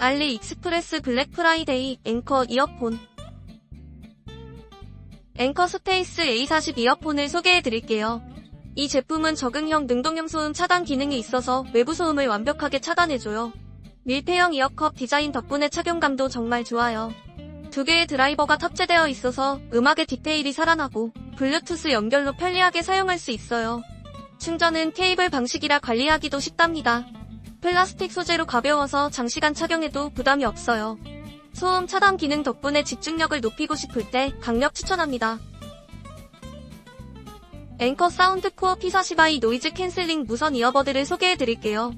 알리 익스프레스 블랙 프라이데이 앵커 이어폰 앵커 스페이스 A40 이어폰을 소개해 드릴게요. 이 제품은 적응형 능동염 소음 차단 기능이 있어서 외부 소음을 완벽하게 차단해줘요. 밀폐형 이어컵 디자인 덕분에 착용감도 정말 좋아요. 두 개의 드라이버가 탑재되어 있어서 음악의 디테일이 살아나고 블루투스 연결로 편리하게 사용할 수 있어요. 충전은 케이블 방식이라 관리하기도 쉽답니다. 플라스틱 소재로 가벼워서 장시간 착용해도 부담이 없어요. 소음 차단 기능 덕분에 집중력을 높이고 싶을 때 강력 추천합니다. 앵커 사운드 코어 P40i 노이즈 캔슬링 무선 이어버드를 소개해 드릴게요.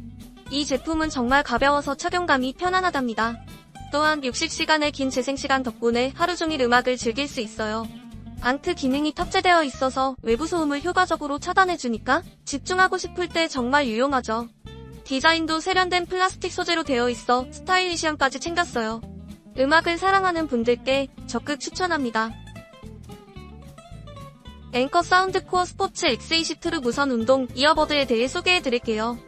이 제품은 정말 가벼워서 착용감이 편안하답니다. 또한 60시간의 긴 재생시간 덕분에 하루 종일 음악을 즐길 수 있어요. 앙트 기능이 탑재되어 있어서 외부 소음을 효과적으로 차단해주니까 집중하고 싶을 때 정말 유용하죠. 디자인도 세련된 플라스틱 소재로 되어 있어 스타일리시함까지 챙겼어요. 음악을 사랑하는 분들께 적극 추천합니다. 앵커 사운드 코어 스포츠 X20 트루 무선 운동 이어버드에 대해 소개해 드릴게요.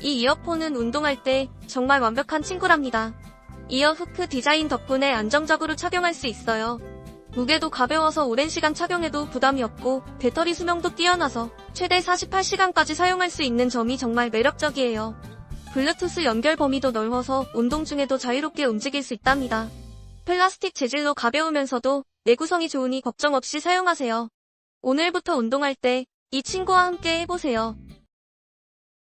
이 이어폰은 운동할 때 정말 완벽한 친구랍니다. 이어 후크 디자인 덕분에 안정적으로 착용할 수 있어요. 무게도 가벼워서 오랜 시간 착용해도 부담이 없고 배터리 수명도 뛰어나서 최대 48시간까지 사용할 수 있는 점이 정말 매력적이에요. 블루투스 연결 범위도 넓어서 운동 중에도 자유롭게 움직일 수 있답니다. 플라스틱 재질로 가벼우면서도 내구성이 좋으니 걱정 없이 사용하세요. 오늘부터 운동할 때 이 친구와 함께 해보세요.